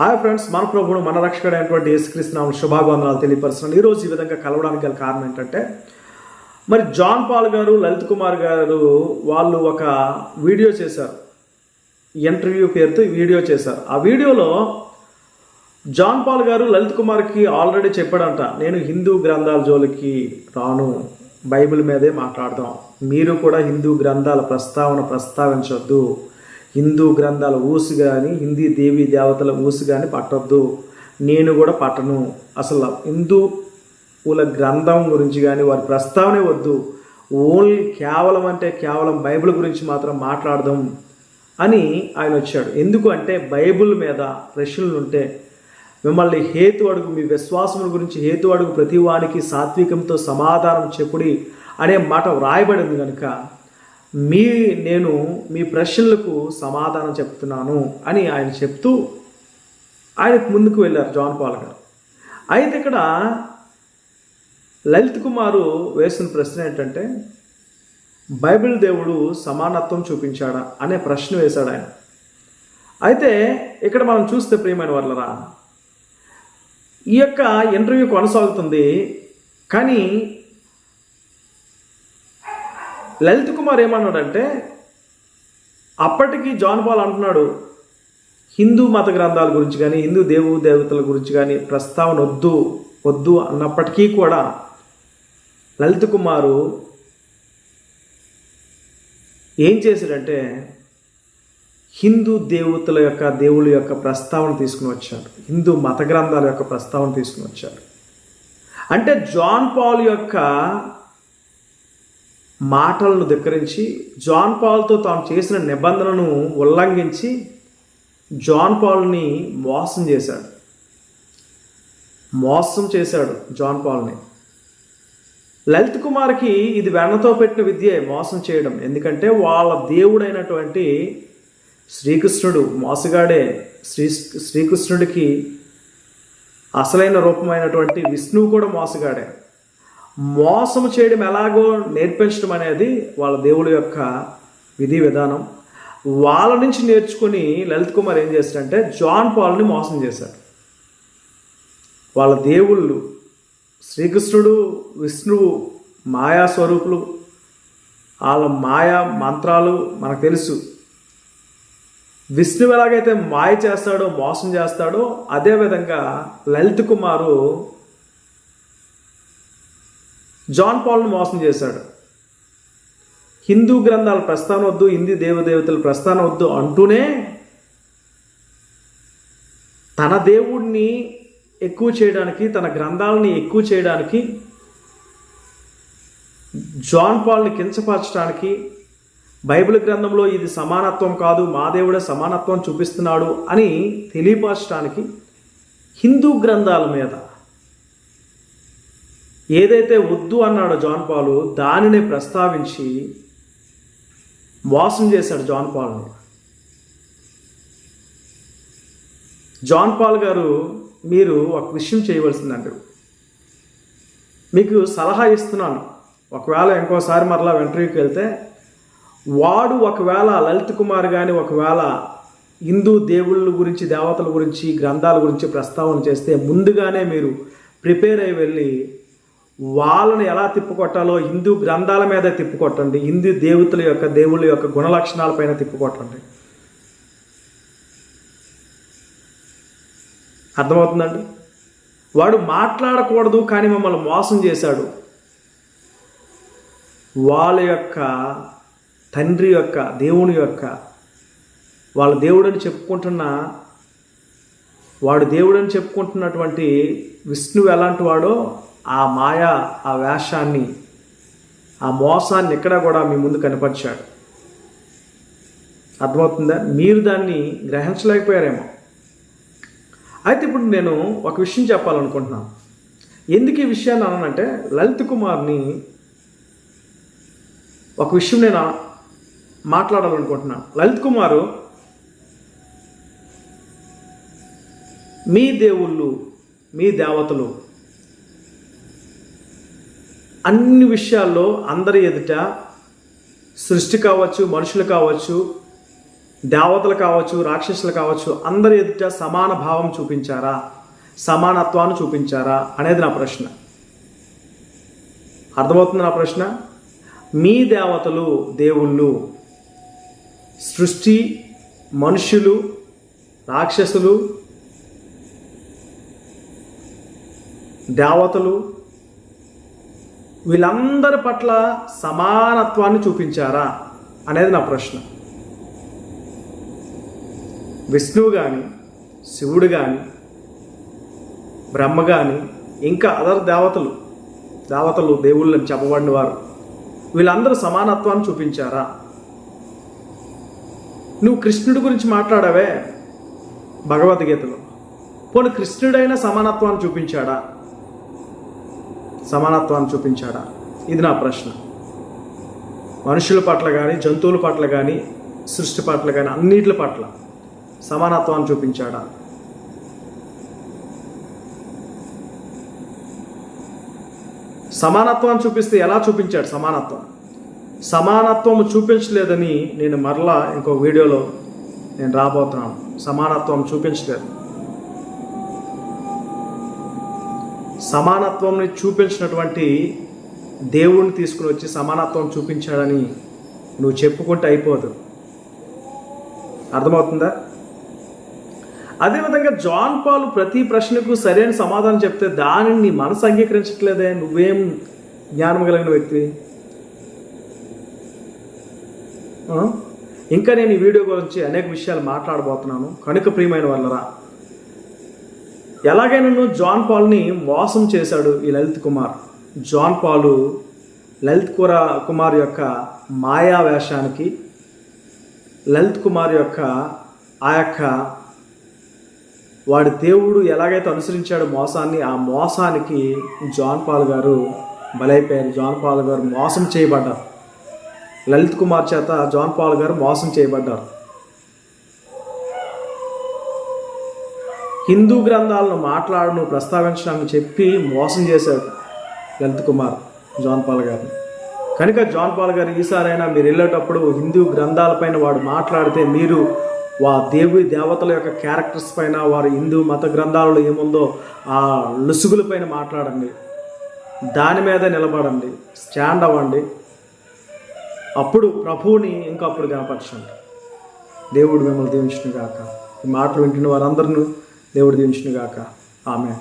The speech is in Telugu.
హాయ్ ఫ్రెండ్స్ మన ప్రభుడు మన రక్షకుడైనటువంటి యేసుక్రీస్తునామ శుభాభివందనాలు తెలియపరుస్తున్నాను. ఈరోజు ఈ విధంగా కలవడానికి గల కారణం ఏంటంటే మరి జాన్ పాల్ గారు లలిత్ కుమార్ గారు వాళ్ళు ఒక వీడియో చేశారు. ఇంటర్వ్యూ పేరుతో వీడియో చేశారు. ఆ వీడియోలో జాన్ పాల్ గారు లలిత్ కుమార్కి ఆల్రెడీ చెప్పాడంట నేను హిందూ గ్రంథాల జోలికి రాను. బైబిల్ మీదే మాట్లాడదాం. మీరు కూడా హిందూ గ్రంథాల ప్రస్తావన ప్రస్తావించొద్దు. హిందూ గ్రంథాల ఊసు కానీ హిందీ దేవీ దేవతల ఊసు కానీ పట్టొద్దు. నేను కూడా పట్టను. అసలు హిందూల గ్రంథం గురించి కానీ వారి ప్రస్తావనే వద్దు. ఓన్లీ కేవలం అంటే కేవలం బైబిల్ గురించి మాత్రం మాట్లాడదాం అని ఆయన వచ్చాడు. ఎందుకు అంటే బైబిల్ మీద ప్రశ్నలు ఉంటే మిమ్మల్ని హేతు అడుగు మీ విశ్వాసముల గురించి హేతు అడుగు ప్రతి వానికి సాత్వికంతో సమాధానం చెప్పుడి అనే మాట వ్రాయబడింది కనుక మీ నేను మీ ప్రశ్నలకు సమాధానం చెప్తున్నాను అని ఆయన చెప్తూ ఆయనకు ముందుకు వెళ్ళారు జాన్ పాల్ గారు. అయితే ఇక్కడ లలిత్ కుమారు వేసిన ప్రశ్న ఏంటంటే బైబిల్ దేవుడు సమానత్వం చూపించాడా అనే ప్రశ్న వేశాడు ఆయన. అయితే ఇక్కడ మనం చూస్తే ప్రియమైన వాళ్ళరా ఈ యొక్క ఇంటర్వ్యూ కొనసాగుతుంది కానీ లలిత్ కుమార్ ఏమన్నాడంటే అప్పటికి జాన్ పాల్ అంటున్నాడు హిందూ మత గ్రంథాల గురించి కానీ హిందూ దేవు దేవతల గురించి కానీ ప్రస్తావన వద్దు వద్దు అన్నప్పటికీ కూడా లలిత్ కుమారు ఏం చేశాడంటే హిందూ దేవతల యొక్క దేవుళ్ళ యొక్క ప్రస్తావన తీసుకుని వచ్చారు హిందూ మత గ్రంథాల యొక్క ప్రస్తావన తీసుకుని వచ్చారు అంటే జాన్ పాల్ యొక్క మాటలను ధిక్కరించి జాన్ పాల్తో తాను చేసిన నిబంధనను ఉల్లంఘించి జాన్ పాల్ని మోసం చేశాడు. మోసం చేశాడు జాన్ పాల్ని. లలిత్ కుమార్కి ఇది వెన్నతో పెట్టిన విద్యే మోసం చేయడం. ఎందుకంటే వాళ్ళ దేవుడైనటువంటి శ్రీకృష్ణుడు మోసగాడే శ్రీ శ్రీకృష్ణుడికి అసలైన రూపమైనటువంటి విష్ణువు కూడా మోసగాడే. మోసం చేయడం ఎలాగో నేర్పించడం అనేది వాళ్ళ దేవుడి యొక్క విధి విధానం. వాళ్ళ నుంచి నేర్చుకుని లలిత్ కుమార్ ఏం చేశాడంటే జాన్ పాల్ని మోసం చేశాడు. వాళ్ళ దేవుళ్ళు శ్రీకృష్ణుడు విష్ణువు మాయా స్వరూపులు వాళ్ళ మాయా మంత్రాలు మనకు తెలుసు. విష్ణువు ఎలాగైతే మాయ చేస్తాడో మోసం చేస్తాడో అదేవిధంగా లలిత్ కుమారు జాన్ పాల్ను మోసం చేశాడు. హిందూ గ్రంథాల ప్రస్థానం వద్దు హిందీ దేవదేవతల ప్రస్థానం వద్దు అంటూనే తన దేవుడిని ఎక్కువ చేయడానికి తన గ్రంథాలని ఎక్కువ చేయడానికి జాన్ పాల్ని కించపరచడానికి బైబిల్ గ్రంథంలో ఇది సమానత్వం కాదు మా దేవుడే సమానత్వం చూపిస్తున్నాడు అని తెలియపరచడానికి హిందూ గ్రంథాల మీద ఏదైతే వద్దు అన్నాడో జాన్ పాలు దానిని ప్రస్తావించి మోసం చేశాడు జాన్ పాల్ని. జాన్ పాల్ గారు మీరు ఒక విషయం చేయవలసిందండి. మీకు సలహా ఇస్తున్నాను. ఒకవేళ ఇంకోసారి మరలా ఇంటర్వ్యూకి వెళ్తే వాడు ఒకవేళ లలిత్ కుమార్ కానీ ఒకవేళ హిందూ దేవుళ్ళ గురించి దేవతల గురించి గ్రంథాల గురించి ప్రస్తావన చేస్తే ముందుగానే మీరు ప్రిపేర్ అయి వెళ్ళి వాళ్ళని ఎలా తిప్పుకొట్టాలో హిందూ గ్రంథాల మీద తిప్పుకొట్టండి. హిందూ దేవతల యొక్క దేవుళ్ళ యొక్క గుణలక్షణాలపైన తిప్పుకొట్టండి. అర్థమవుతుందండి? వాడు మాట్లాడకూడదు కానీ మమ్మల్ని మోసం చేశాడు. వాళ్ళ యొక్క తండ్రి యొక్క దేవుని యొక్క వాళ్ళ దేవుడని చెప్పుకుంటున్న వాడు దేవుడని చెప్పుకుంటున్నటువంటి విష్ణువు ఎలాంటి వాడో ఆ మాయ ఆ వేషాన్ని ఆ మోసాన్ని ఎక్కడ కూడా మీ ముందు కనపరిచాడు. అర్థమవుతుందా? మీరు దాన్ని గ్రహించలేకపోయారేమో. అయితే ఇప్పుడు నేను ఒక విషయం చెప్పాలనుకుంటున్నాను. ఎందుకు ఈ విషయాన్ని అన్నానంటే లలిత్ కుమార్ని ఒక విషయం నేను మాట్లాడాలనుకుంటున్నాను. లలిత్ కుమారు మీ దేవుళ్ళు మీ దేవతలు అన్ని విషయాల్లో అందరి ఎదుట సృష్టి కావచ్చు మనుషులు కావచ్చు దేవతలు కావచ్చు రాక్షసులు కావచ్చు అందరి ఎదుట సమాన భావం చూపించారా? సమానత్వాన్ని చూపించారా? అనేది నా ప్రశ్న. అర్థమవుతుంది నా ప్రశ్న? మీ దేవతలు దేవుళ్ళు సృష్టి మనుషులు రాక్షసులు దేవతలు వీళ్ళందరి పట్ల సమానత్వాన్ని చూపించారా అనేది నా ప్రశ్న. విష్ణువు కానీ శివుడు కానీ బ్రహ్మ కానీ ఇంకా అదర్ దేవతలు దేవతలు దేవుళ్ళని చెప్పబడిన వారు వీళ్ళందరూ సమానత్వాన్ని చూపించారా? నువ్వు కృష్ణుడి గురించి మాట్లాడావే భగవద్గీతలో. పోనీ కృష్ణుడైన సమానత్వాన్ని చూపించాడా? సమానత్వాన్ని చూపించాడా? ఇది నా ప్రశ్న. మనుషుల పట్ల కానీ జంతువుల పట్ల కానీ సృష్టి పట్ల కానీ అన్నిటి పట్ల సమానత్వాన్ని చూపించాడా? సమానత్వాన్ని చూపిస్తే ఎలా చూపించాడు సమానత్వం? సమానత్వం చూపించలేదని నేను మరలా ఇంకో వీడియోలో నేను రాబోతున్నాను. సమానత్వం చూపించలేదు. సమానత్వంని చూపించినటువంటి దేవుణ్ణి తీసుకుని వచ్చి సమానత్వం చూపించాడని నువ్వు చెప్పుకుంటే అయిపోదు. అర్థమవుతుందా? అదేవిధంగా జాన్ పాల్ ప్రతి ప్రశ్నకు సరైన సమాధానం చెప్తే దానిని నీ మనసు అంగీకరించట్లేదే. నువ్వేం జ్ఞానం కలిగిన వ్యక్తి? ఇంకా నేను ఈ వీడియో గురించి అనేక విషయాలు మాట్లాడబోతున్నాను. కనుక ప్రియమైన వాళ్ళరా ఎలాగైనా నువ్వు జాన్ పాల్ని మోసం చేశాడు ఈ లలిత్ కుమార్. జాన్ పాలు లలిత్ కుర కుమార్ యొక్క మాయా వేషానికి లలిత్ కుమార్ యొక్క ఆ యొక్క వాడి దేవుడు ఎలాగైతే అనుసరించాడో మోసాన్ని ఆ మోసానికి జాన్ పాల్ గారు బలైపోయారు. జాన్ పాల్ గారు మోసం చేయబడ్డారు. లలిత్ కుమార్ చేత జాన్ పాల్ గారు మోసం చేయబడ్డారు. హిందూ గ్రంథాలను మాట్లాడను ప్రస్తావించడానికి చెప్పి మోసం చేశాడు లలిత్ కుమార్ జాన్ పాల్ గారిని. కనుక జాన్ పాల్ గారు ఈసారైనా మీరు వెళ్ళేటప్పుడు హిందూ గ్రంథాలపైన వాడు మాట్లాడితే మీరు వా దేవి దేవతల యొక్క క్యారెక్టర్స్ పైన వారి హిందూ మత గ్రంథాలలో ఏముందో ఆ లొసుగుల పైన మాట్లాడండి. దాని మీద నిలబడండి. స్టాండ్ అవ్వండి. అప్పుడు ప్రభువుని ఇంకా అప్పుడు కనపరచండి దేవుడు మిమ్మల్ని దీవించిన కాక ఈ మాటలు వింటున్న వారందరినీ దేవుడు దీవించుగాక ఆమె